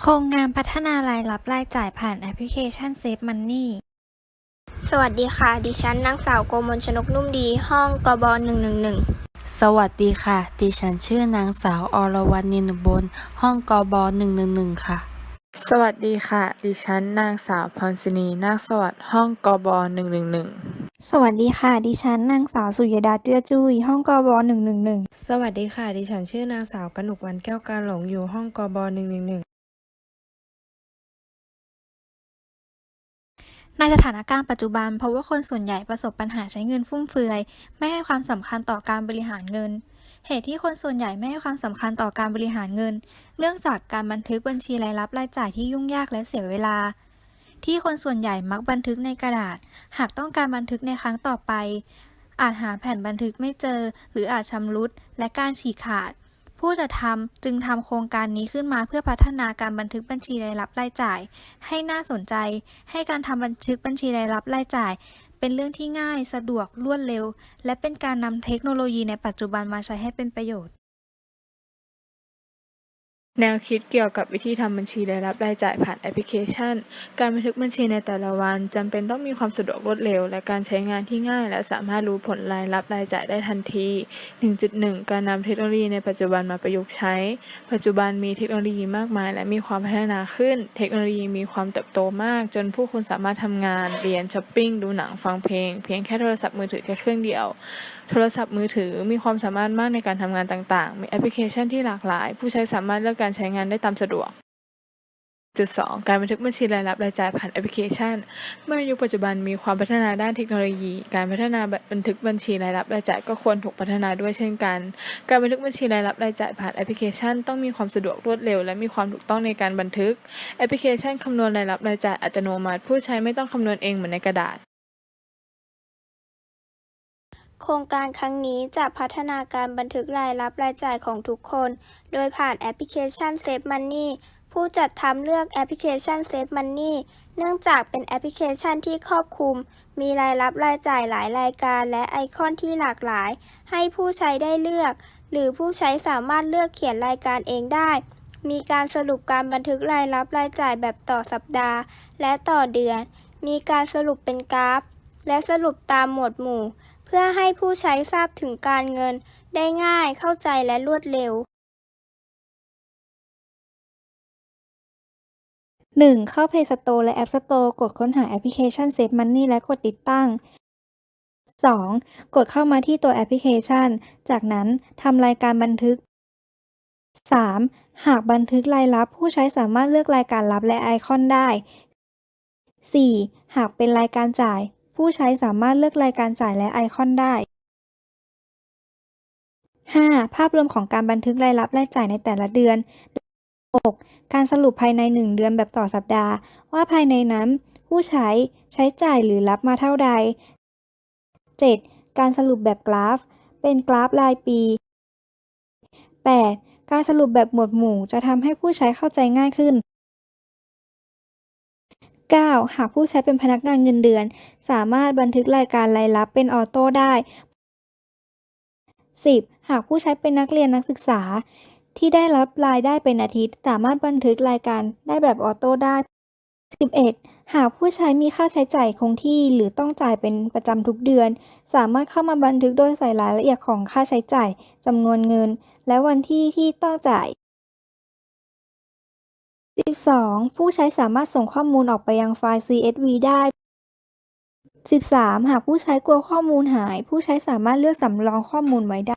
โครงงานพัฒนารายรับรายจ่ายผ่านแอปพลิเคชัน Save Money สวัสดีค่ะ ดิฉันนางสาวโกมลชนกนุ่มดี ห้องกบ111 สวัสดีค่ะ ดิฉันชื่อนางสาวอรวรรณนินอุบล ห้องกบ111 ค่ะ สวัสดีค่ะ ดิฉันนางสาวพรศินีนาคสวัสดิ์ห้องกบ111 สวัสดีค่ะ ดิฉันนางสาวสุยดาเตื้อจุ้ยห้องกบ111 สวัสดีค่ะ ดิฉันชื่อนางสาวกนุกวันแก้วกาหลงอยู่ห้องกบ111 ในสถานการณ์ปัจจุบันเพราะว่าคนส่วนใหญ่ประสบปัญหาใช้เงินฟุ่มเฟือย ไม่ให้ความสำคัญต่อการบริหารเงิน เหตุที่คนส่วนใหญ่ไม่ให้ความสำคัญต่อการบริหารเงิน เนื่องจากการบันทึกบัญชีรายรับรายจ่ายที่ยุ่งยากและเสียเวลา ที่คนส่วนใหญ่มักบันทึกในกระดาษ หากต้องการบันทึกในครั้งต่อไป อาจหาแผ่นบันทึกไม่เจอ หรืออาจชำรุด และการฉีกขาด ผู้จัดทำจึงทำโครงการนี้ขึ้นมาเพื่อพัฒนาการบันทึกบัญชีรายรับรายจ่าย ให้น่าสนใจ ให้การทำบันทึกบัญชีรายรับรายจ่าย เป็นเรื่องที่ง่าย สะดวกรวดเร็ว และเป็นการนำเทคโนโลยีในปัจจุบันมาใช้ให้เป็นประโยชน์ แนวคิดเกี่ยวกับวิธีทำบัญชีรายรับรายจ่ายผ่านแอปพลิเคชัน การบันทึกบัญชีในแต่ละวันจำเป็นต้องมีความสะดวกรวดเร็ว และการใช้งานที่ง่าย และสามารถรู้ผลรายรับรายจ่ายได้ทันที 1.1 การนำเทคโนโลยีในปัจจุบันมาประยุกต์ใช้ ปัจจุบันมีเทคโนโลยีมากมาย และมีความพัฒนาขึ้น เทคโนโลยีมีความเติบโตมาก จนผู้คนสามารถทำงาน เรียนช้อปปิ้งดูหนังฟังเพลง เพียงแค่โทรศัพท์มือถือแค่เครื่องเดียวโทรศัพท์มือถือมีความสามารถมากในการทำงานต่างๆ มีแอปพลิเคชันที่หลากหลาย ผู้ใช้สามารถเลือกการใช้งานได้ตามสะดวกจุดสองการบันทึกบัญชีรายรับรายจ่ายผ่านแอปพลิเคชัน เมื่อยุคปัจจุบันมีความพัฒนาด้านเทคโนโลยี การพัฒนาบันทึกบัญชีรายรับรายจ่ายก็ควรถูกพัฒนาด้วยเช่นกัน การบันทึกบัญชีรายรับรายจ่ายผ่านแอปพลิเคชัน ต้องมีความสะดวกรวดเร็ว และมีความถูกต้องในการบันทึก แอปพลิเคชันคำนวณรายรับรายจ่ายอัตโนมัติ ผู้ใช้ไม่ต้องคำนวณเองเหมือนในกระดาษ โครงการครั้งนี้จะพัฒนาการบันทึกรายรับรายจ่ายของทุกคน โดยผ่านแอปพลิเคชัน Save Money ผู้จัดทำเลือกแอปพลิเคชัน Save Money เนื่องจากเป็นแอปพลิเคชันที่ครอบคลุม มีรายรับรายจ่ายหลายรายการและไอคอนที่หลากหลาย ให้ผู้ใช้ได้เลือก หรือผู้ใช้สามารถเลือกเขียนรายการเองได้ มีการสรุปการบันทึกรายรับรายจ่ายแบบต่อสัปดาห์ และต่อเดือน มีการสรุปเป็นกราฟ และสรุปตามหมวดหมู่ พื่อให้ผู้ใช้ทราบถึงการเงินได้ง่ายเข้าใจและรวดเร็ว 1. เข้า Play Store และ App Store กดค้นหาแอปพลิเคชัน Save Money และกดติดตั้ง 2. กดเข้ามาที่ตัวแอปพลิเคชัน จากนั้นทำรายการบันทึก 3. หากบันทึกรายรับผู้ใช้สามารถเลือกรายการรับและไอคอนได้ 4. หากเป็นรายการจ่าย ผู้ใช้สามารถเลือกรายการจ่ายและไอคอนได้ 5. ภาพรวมของการบันทึกรายรับรายจ่ายในแต่ละเดือน 6. การสรุปภายใน 1 เดือนแบบต่อสัปดาห์ ว่าภายในนั้น ผู้ใช้ใช้จ่ายหรือรับมาเท่าใด 7. การสรุปแบบกราฟ เป็นกราฟรายปี 8. การสรุปแบบหมวดหมู่จะทำให้ผู้ใช้เข้าใจง่ายขึ้น 9. หากผู้ใช้เป็นพนักงานเงินเดือน สามารถบันทึกรายการรายรับเป็นออโต้ได้ 10. หากผู้ใช้เป็นนักเรียนนักศึกษา ที่ได้รับรายได้เป็นอาทิตย์ สามารถบันทึกรายการได้แบบออโต้ได้ 11. หากผู้ใช้มีค่าใช้จ่ายคงที่หรือต้องจ่ายเป็นประจำทุกเดือน สามารถเข้ามาบันทึกโดยใส่รายละเอียดของค่าใช้จ่ายจำนวนเงิน และวันที่ที่ต้องจ่าย 12. ผู้ใช้สามารถส่งข้อมูลออกไปยังไฟล์ CSV ได้ 13. หากผู้ใช้กลัวข้อมูลหาย ผู้ใช้สามารถเลือกสำรองข้อมูลไว้ได้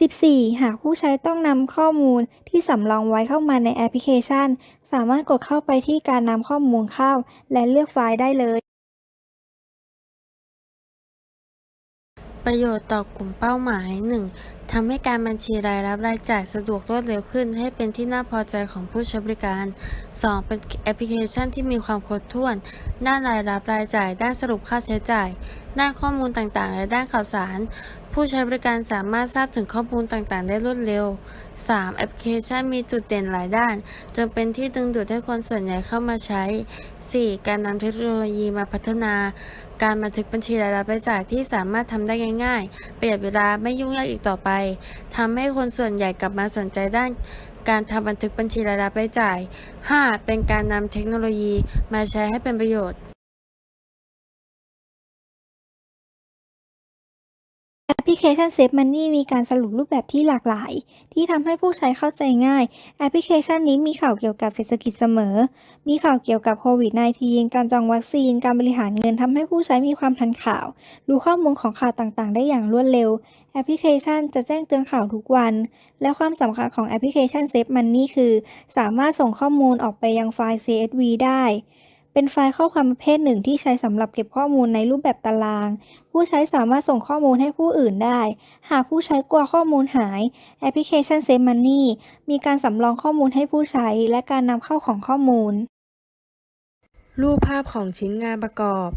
14. หากผู้ใช้ต้องนำข้อมูลที่สำรองไว้เข้ามาในแอปพลิเคชัน สามารถกดเข้าไปที่การนำข้อมูลเข้า และเลือกไฟล์ได้เลย ประโยชน์ต่อกลุ่มเป้าหมาย 1. ทำให้การบัญชีรายรับรายจ่ายสะดวกรวดเร็วขึ้น ให้เป็นที่น่าพอใจของผู้ใช้บริการ 2. เป็นแอปพลิเคชันที่มีความครบถ้วน ด้านรายรับรายจ่าย ด้านสรุปค่าใช้จ่าย ด้านข้อมูลต่างๆ และด้านข่าวสาร ผู้ใช้บริการสามารถทราบถึงข้อมูลต่างๆ ได้รวดเร็ว 3. แอปพลิเคชันมีจุดเด่นหลายด้านจึงเป็นที่ดึงดูดให้คนส่วนใหญ่เข้ามาใช้ 4. การนำเทคโนโลยีมาพัฒนา การบันทึกบัญชีรายรับรายจ่ายที่สามารถทำได้ง่ายๆ ประหยัดเวลาไม่ยุ่งยากอีกต่อไปทำให้คนส่วนใหญ่กลับมาสนใจด้านการทำบันทึกบัญชีรายรับรายจ่าย 5. เป็นการนำเทคโนโลยีมาใช้ให้เป็นประโยชน์ พลิเคชัน Save Money มีการสรุปรูปแบบที่หลากหลาย ที่ทำให้ผู้ใช้เข้าใจง่าย แอปพลิเคชันนี้มีข่าวเกี่ยวกับเศรษฐกิจเสมอ มีข่าวเกี่ยวกับโควิด -19 การจองวัคซีน การบริหารเงินทำให้ผู้ใช้มีความทันข่าว รู้ข้อมูลของข่าวต่างๆ ได้อย่างรวดเร็ว แอปพลิเคชันจะแจ้งเตือนข่าวทุกวัน และความสำคัญของแอปพลิเคชัน Save Money คือ สามารถส่งข้อมูลออกไปยังไฟล์ CSV ได้ เป็นไฟล์ข้อความประเภทหนึ่งที่ใช้สำหรับเก็บข้อมูลในรูปแบบตาราง ผู้ใช้สามารถส่งข้อมูลให้ผู้อื่นได้ หากผู้ใช้กลัวข้อมูลหาย แอปพลิเคชัน Save Money มีการสำรองข้อมูลให้ผู้ใช้ และการนำเข้าของข้อมูล รูปภาพของชิ้นงานประกอบ